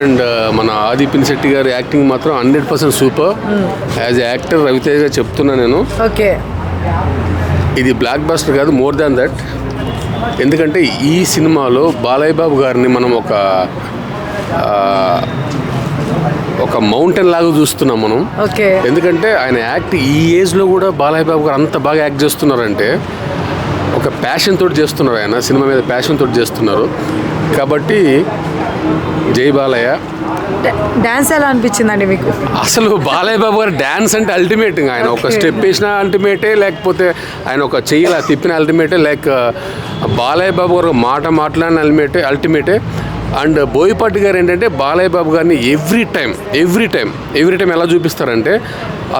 And మన ఆది పినిశెట్టి గారి యాక్టింగ్ మాత్రం hundred percent super. As actor Raviteja చెప్తున్నా నేను. ఓకే. ఇది బ్లాక్ బస్టర్ కాదు మోర్ దాన్ దట్ ఎందుకంటే ఈ సినిమాలో బాలయ్య బాబు గారిని మనం ఒక ఆ, ఒక మౌంటైన్ లాగా చూస్తున్నాం మనం. ఓకే. ఎందుకంటే ఆయన యాక్ట్ ఈ ఏజ్లో కూడా బాలయ్య బాబు గారు అంత బాగా యాక్ట్ చేస్తున్నారంటే ఒక ప్యాషన్ తోటి చేస్తున్నారు ఆయన సినిమా మీద ప్యాషన్ తోటి చేస్తున్నారు. కాబట్టి జై బాలయ్య. డాన్స్ ఎలా అనిపించిందండి మీకు? అసలు బాలయ్య బాబు గారు డ్యాన్స్ అంటే అల్టిమేట్ ఆయన ఒక. స్టెప్ వేసిన అల్టిమేటే లేకపోతే ఆయన ఒక చెయ్యిలా తిప్పిన అల్టిమేటే లైక్ బాలయ్య బాబు గారు మాట మాట్లాడిన అల్టిమేటే అల్టిమేటే అండ్ బోయపాటి గారు ఏంటంటే బాలయ్య బాబు గారిని every time every time every time ఎలా చూపిస్తారంటే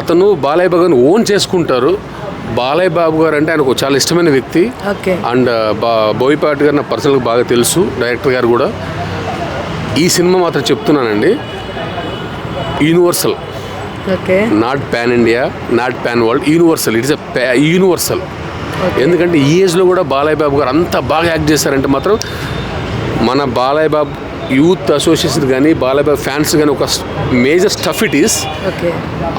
అతను బాలయ్య బాబు గారిని ఓన్ చేసుకుంటారు. బాలయ్య బాబు గారు అంటే ఆయనకు చాలా ఇష్టమైన వ్యక్తి. ఓకే. అండ్ బా బోయపాటి గారు నాకు పర్సనల్గా బాగా తెలుసు డైరెక్టర్ గారు కూడా. ఈ సినిమా మాత్రం చెప్తున్నానండి. Universal okay. Not pan India not pan world universal it's a universal ఎందుకంటే ఈ ఏజ్లో కూడా బాలయ్య బాబు గారు అంత బాగా యాక్ట్ చేశారంటే మాత్రం మన బాలయ్య బాబు యూత్ అసోసియేషన్ కానీ బాలయ్య బాబు ఫ్యాన్స్ కానీ ఒక మేజర్ స్టఫ్ ఇట్ ఈస్.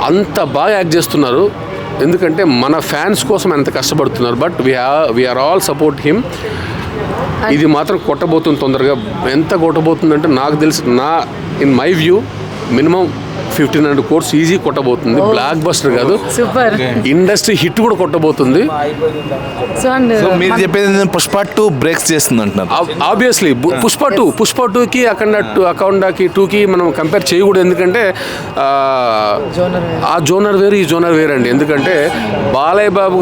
అంత బాగా యాక్ట్ చేస్తున్నారు. ఎందుకంటే మన ఫ్యాన్స్ కోసం ఎంత కష్టపడుతున్నారు but we are all support him ఇది మాత్రం కొట్టబోతుంది తొందరగా. ఎంత కొట్టబోతుందంటే నాకు తెలిసి నా in my view minimum fifteen hundred crores easy కొట్టబోతుంది. Blockbuster కాదు. సూపర్. ఇండస్ట్రీ హిట్ కూడా కొట్టబోతుంది. సో అండ్ సో మీరు చెప్పేది పుష్ప టూ బ్రేక్స్ చేస్తుంది అంటున్నారు ఆబ్వియస్లీ పుష్ప టూ పుష్ప టూకి అఖండ టూ అఖండకి టూకి మనం కంపేర్ చేయకూడదు. ఎందుకంటే ఆ, జోనర్ వేరు. ఈ జోనర్ వేరు అండి ఎందుకంటే బాలయ్య బాబు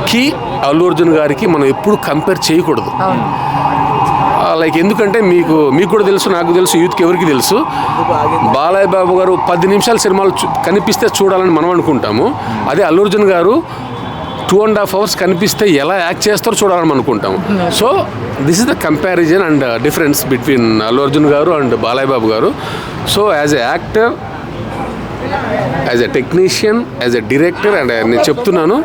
గారుకి అల్లు అర్జున్ గారికి మనం ఎప్పుడు కంపేర్ చేయకూడదు. లైక్ ఎందుకంటే మీకు మీకు కూడా తెలుసు నాకు తెలుసు యూత్కి ఎవరికి తెలుసు. బాలయ్య బాబు గారు పది నిమిషాల సినిమాలు కనిపిస్తే చూడాలని మనం అనుకుంటాము. అదే అల్లు అర్జున్ గారు టూ అండ్ హాఫ్ అవర్స్ కనిపిస్తే ఎలా యాక్ట్ చేస్తారో చూడాలని అనుకుంటాము. So this is the comparison and difference between Allu Arjun గారు అండ్ బాలయ్య బాబు గారు. So as a actor as a technician as a director and నేను చెప్తున్నాను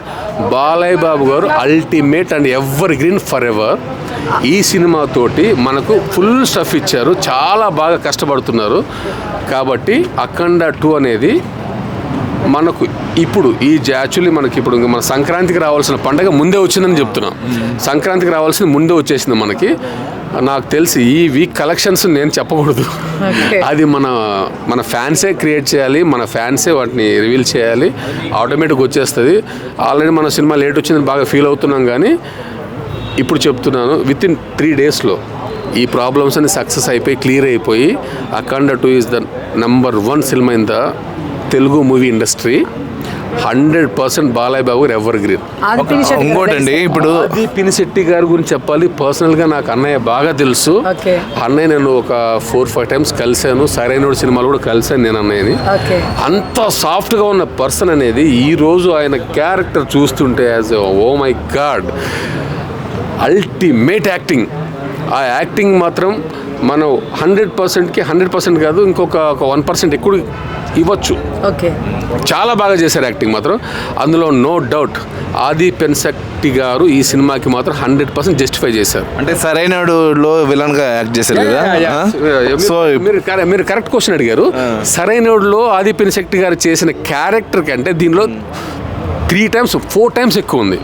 బాలయ్య బాబు గారు ultimate and evergreen forever ఈ సినిమాతోటి మనకు ఫుల్ స్టఫ్ ఇచ్చారు. చాలా బాగా కష్టపడుతున్నారు. కాబట్టి అఖండ టూ అనేది మనకు ఇప్పుడు ఈ యాక్చువల్లీ మనకి ఇప్పుడు మన సంక్రాంతికి రావాల్సిన పండగ ముందే వచ్చిందని చెప్తున్నాం. సంక్రాంతికి రావాల్సింది ముందే వచ్చేసింది మనకి. నాకు తెలిసి ఈ వీక్ కలెక్షన్స్ నేను చెప్పకూడదు. అది మన మన ఫ్యాన్సే క్రియేట్ చేయాలి మన ఫ్యాన్సే వాటిని రివీల్ చేయాలి ఆటోమేటిక్ వచ్చేస్తుంది. ఆల్రెడీ మన సినిమా లేట్ వచ్చిందని బాగా ఫీల్ అవుతున్నాం కానీ ఇప్పుడు చెప్తున్నాను విత్ ఇన్ త్రీ డేస్లో ఈ ప్రాబ్లమ్స్ అన్ని సక్సెస్ అయిపోయి క్లియర్ అయిపోయి Akhanda two is the number one cinema in the Telugu movie industry hundred percent Balayya Babu evergreen? ఇంకోటండి ఇప్పుడు ఆది పినిశెట్టి గారి గురించి చెప్పాలి. పర్సనల్గా నాకు అన్నయ్య బాగా తెలుసు. ఓకే. అన్నయ్య నేను ఒక ఫోర్ ఫైవ్ టైమ్స్ కలిశాను. సరైనోడు సినిమాలు కూడా కలిశాను నేను అన్నయ్యని. ఓకే. అంత సాఫ్ట్గా ఉన్న పర్సన్ అనేది ఈ రోజు ఆయన క్యారెక్టర్ చూస్తుంటే as oh my god ultimate acting ఆ యాక్టింగ్ మాత్రం మనం హండ్రెడ్ పర్సెంట్కి హండ్రెడ్ పర్సెంట్ కాదు ఇంకొక ఒక వన్ పర్సెంట్ ఎక్కువ ఇవ్వచ్చు. ఓకే. చాలా బాగా చేశారు యాక్టింగ్ మాత్రం. అందులో నో డౌట్ ఆది పెన్శెట్టి గారు ఈ సినిమాకి మాత్రం హండ్రెడ్ పర్సెంట్ జస్టిఫై చేశారు. అంటే సరైనడులో విలన్గా యాక్ట్ చేశారు కదా? సో మీరు- మీరు కరె- మీరు కరెక్ట్ క్వశ్చన్ అడిగారు. సరైనలో ఆది పెన్శెట్టి గారు చేసిన క్యారెక్టర్ కంటే దీనిలో త్రీ టైమ్స్ ఫోర్ టైమ్స్ ఎక్కువ ఉంది.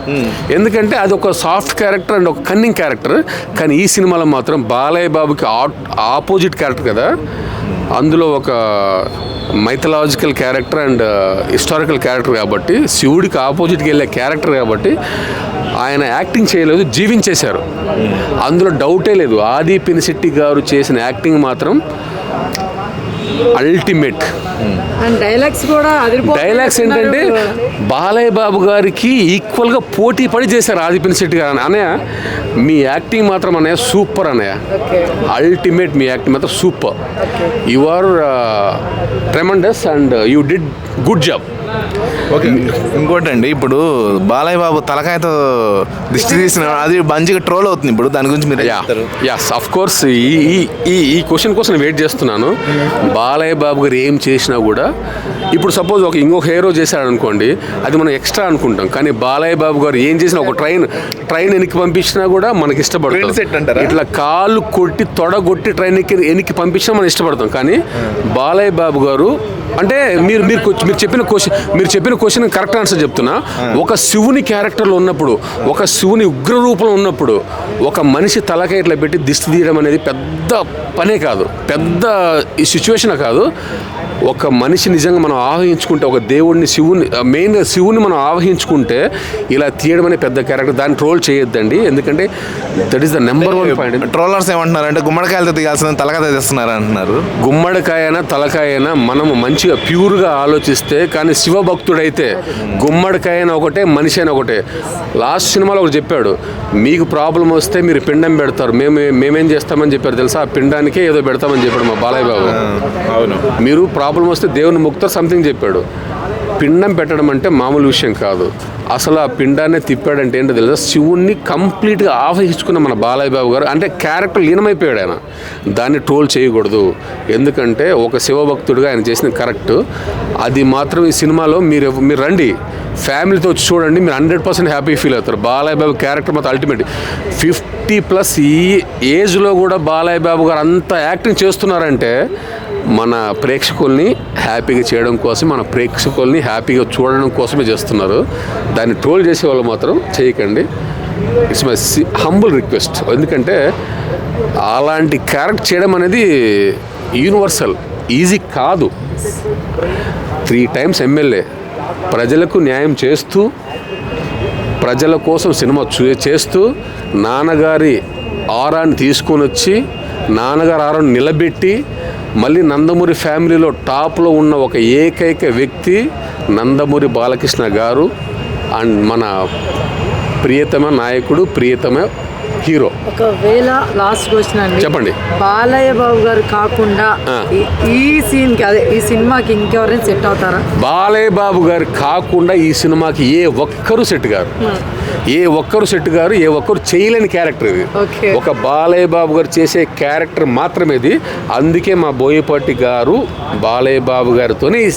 ఎందుకంటే అది ఒక సాఫ్ట్ క్యారెక్టర్ అండ్ ఒక కన్నింగ్ క్యారెక్టర్. కానీ ఈ సినిమాలో మాత్రం బాలయ్య బాబుకి ఆపోజిట్ క్యారెక్టర్ కదా. అందులో ఒక mythological character and historical character కాబట్టి శివుడికి ఆపోజిట్కి వెళ్ళే క్యారెక్టర్ కాబట్టి ఆయన యాక్టింగ్ చేయలేదు జీవించేశారు. అందులో డౌటే లేదు. ఆది పినిశెట్టి గారు చేసిన యాక్టింగ్ మాత్రం అల్టిమేట్ డైలాగ్స్ కూడా డైలాగ్స్ ఏంటంటే బాలయ్య బాబు గారికి ఈక్వల్గా పోటీ పడి చేశారు ఆది పినిశెట్టి గారు. అన్నయ్య మీ యాక్టింగ్ మాత్రం అన్నయ్య సూపర్ అన్నయ్య. అల్టిమేట్ మీ యాక్టింగ్ మాత్రం super. You are tremendous and you did good job ఇంకోటి అండి ఇప్పుడు బాలయ్య బాబు తలకాయతో దిష్టి తీసిన అది మంచిగా ట్రోల్ అవుతుంది ఇప్పుడు దాని గురించి మీరు యస్ అఫ్ కోర్స్ ఈ ఈ- ఈ ఈ క్వశ్చన్ కోసం నేను వెయిట్ చేస్తున్నాను. బాలయ్య బాబు గారు ఏం చేసినా కూడా ఇప్పుడు సపోజ్ ఒక ఇంకొక హీరో చేశాడు అనుకోండి అది మనం ఎక్స్ట్రా అనుకుంటాం. కానీ బాలయ్య బాబు గారు ఏం చేసినా ఒక ట్రైన్ ట్రైన్ వెనక్కి పంపించినా కూడా మనకి ఇష్టపడతాం. అంటారా? ఇట్లా కాళ్ళు కొట్టి తొడగొట్టి ట్రైన్ ఎక్కి వెనక్కి పంపించినా మనం ఇష్టపడతాం. కానీ బాలయ్య బాబు గారు అంటే మీరు మీరు మీరు చెప్పిన క్వశ్చన్ మీరు చెప్పిన క్వశ్చన్ కరెక్ట్ ఆన్సర్ చెప్తున్నా. ఒక శివుని క్యారెక్టర్లో ఉన్నప్పుడు ఒక శివుని ఉగ్ర రూపంలో ఉన్నప్పుడు ఒక మనిషి తలకాయ ఇట్లా పెట్టి దిష్టి తీయడం అనేది పెద్ద పనే కాదు. పెద్ద ఈ సిచ్యువేషన్ కాదు. ఒక మనిషి నిజంగా మనం ఆవహించుకుంటే ఒక దేవుడిని శివుని మెయిన్గా శివుని మనం ఆవహించుకుంటే ఇలా తీయడం అనే పెద్ద క్యారెక్టర్ దాన్ని ట్రోల్ చేయొద్దండి. ఎందుకంటే that is the number one point trollers ఏమంటున్నారు అంటే గుమ్మడికాయలతో తీయాల్సిన తలకాయ తెస్తున్నారు అంటున్నారు. గుమ్మడికాయన తలకాయన మనము మంచిగా ప్యూర్గా ఆలోచిస్తే కానీ శివభక్తుడైతే గుమ్మడికాయన ఒకటే మనిషి అయిన ఒకటే. లాస్ట్ సినిమాలో ఒకటి చెప్పాడు మీకు ప్రాబ్లం వస్తే మీరు పిండం పెడతారు. మేము మేమేం చేస్తామని చెప్పారు తెలుసా? ఆ పిండానికే ఏదో పెడతామని చెప్పాడు మా బాలయ్య బాబు. అవును. మీరు ప్రాబ్లం వస్తే దేవుని ముక్త సంథింగ్ చెప్పాడు. పిండం పెట్టడం అంటే మామూలు విషయం కాదు. అసలు ఆ పిండాన్ని తిప్పాడంటే ఏంటో తెలుసా? శివుణ్ణి కంప్లీట్గా ఆవహించుకున్న మన బాలయ్య బాబు గారు అంటే క్యారెక్టర్ లీనమైపోయాడు ఆయన. దాన్ని ట్రోల్ చేయకూడదు. ఎందుకంటే ఒక శివభక్తుడిగా ఆయన చేసిన కరెక్ట్ అది మాత్రం ఈ సినిమాలో మీరు మీరు రండి. ఫ్యామిలీతో వచ్చి చూడండి మీరు హండ్రెడ్ పర్సెంట్ హ్యాపీ ఫీల్ అవుతారు. బాలయ్య బాబు క్యారెక్టర్ మాత్రం అల్టిమేట్ ఫిఫ్టీ ప్లస్ ఈ ఏజ్లో కూడా బాలయ్య బాబు గారు అంత యాక్టింగ్ చేస్తున్నారంటే మన ప్రేక్షకుల్ని హ్యాపీగా చేయడం కోసం మన ప్రేక్షకుల్ని హ్యాపీగా చూడడం కోసమే చేస్తున్నారు. దాన్ని ట్రోల్ చేసే వాళ్ళు మాత్రం చేయకండి. ఇట్స్ మై హంబుల్ రిక్వెస్ట్ ఎందుకంటే అలాంటి క్యారెక్ట్ చేయడం అనేది యూనివర్సల్ ఈజీ కాదు. త్రీ టైమ్స్ ఎమ్మెల్యే ప్రజలకు న్యాయం చేస్తూ ప్రజల కోసం సినిమా చూ చేస్తూ నాన్నగారి ఆరాన్ని తీసుకొని వచ్చి నాన్నగారి ఆరాన్ని నిలబెట్టి మళ్ళీ నందమూరి ఫ్యామిలీలో టాప్లో ఉన్న ఒక ఏకైక వ్యక్తి నందమూరి బాలకృష్ణ గారు అండ్ మన ప్రియతమ నాయకుడు ప్రియతమ హీరో. ఒకవేళ లాస్ట్ క్వశ్చన్ అండి. చెప్పండి. బాలయ్య బాబు గారు కాకుండా. ఈ- సీన్కి అదే ఈ సినిమాకి ఇంకెవరైనా సెట్ అవుతారా? బాలయ్య బాబు గారు కాకుండా ఈ సినిమాకి ఏ ఒక్కరు సెట్ గారు ఏ ఒక్కరు సెట్ గారు ఏ ఒక్కరు చేయలేని క్యారెక్టర్ ఇది. ఒక బాలయ్య బాబు గారు చేసే క్యారెక్టర్ మాత్రమే ఇది. అందుకే మా బోయపాటి గారు బాలయ్య బాబు గారితోనే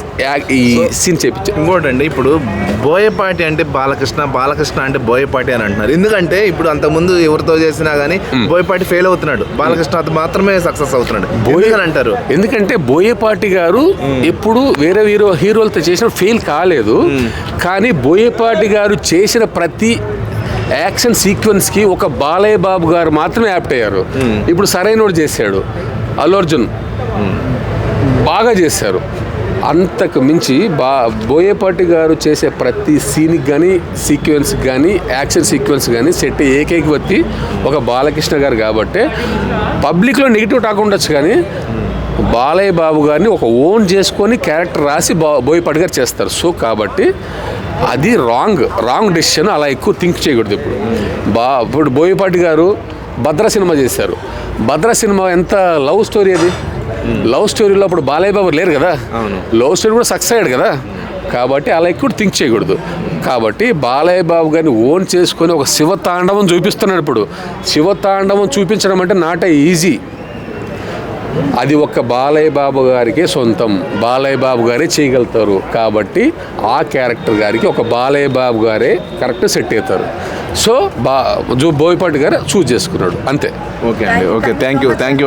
ఈ సీన్ చేపించారు. ఇంకోటి అండి ఇప్పుడు బోయపాటి అంటే బాలకృష్ణ బాలకృష్ణ అంటే బోయపాటి అని అంటున్నారు. ఎందుకంటే ఇప్పుడు అంతకుముందు ఎవరితో చేసినా కానీ బోయపాటి ఫెయిల్ అవుతున్నాడు. బాలకృష్ణ మాత్రమే సక్సెస్ అవుతున్నాడు. ఎందుకని అంటారు? ఎందుకంటే బోయపాటి గారు ఎప్పుడు వేరే హీరో హీరోలతో చేసిన ఫెయిల్ కాలేదు. కానీ బోయపాటి గారు చేసిన ప్రతి యాక్షన్ సీక్వెన్స్కి ఒక బాలయ్య బాబు గారు మాత్రమే యాప్ట్ అయ్యారు. ఇప్పుడు సరైనోడు చేశాడు. అల్లు అర్జున్. బాగా చేశారు. అంతకు మించి బా బోయపాటి గారు చేసే ప్రతి సీన్కి కానీ సీక్వెన్స్కి కానీ యాక్షన్ సీక్వెన్స్ కానీ సెట్ ఏకైక వ్యక్తి ఒక బాలకృష్ణ గారు కాబట్టి పబ్లిక్లో నెగిటివ్ టాక్ ఉండొచ్చు కానీ బాలయ్య బాబు గారిని ఒక ఓన్ చేసుకొని క్యారెక్టర్ రాసి బా బోయపాటి గారు చేస్తారు. సో కాబట్టి అది రాంగ్ రాంగ్ డెసిషన్ అలా ఎక్కువ థింక్ చేయకూడదు ఇప్పుడు. బా ఇప్పుడు బోయపాటి గారు భద్ర సినిమా చేశారు. భద్ర సినిమా ఎంత లవ్ స్టోరీ అది? లవ్ స్టోరీలో అప్పుడు బాలయ్య బాబు లేరు కదా. లవ్ స్టోరీ కూడా సక్సెస్ అయ్యాడు కదా? కాబట్టి అలా ఎక్కువ థింక్ చేయకూడదు. కాబట్టి బాలయ్య బాబు గారిని ఓన్ చేసుకొని ఒక శివతాండవం చూపిస్తున్నాడు ఇప్పుడు. శివతాండవం చూపించడం అంటే నాట్ ఈజీ. అది ఒక్క బాలయ్య బాబు గారికే సొంతం. బాలయ్య బాబు గారే చేయగలుగుతారు. కాబట్టి ఆ క్యారెక్టర్ గారికి ఒక బాలయ్య బాబు గారే కరెక్ట్ సెట్ అవుతారు. సో బా జో బోయపాటి గారు చూజ్ చేసుకున్నాడు. అంతే. ఓకే అండి. Okay. Thank you thank you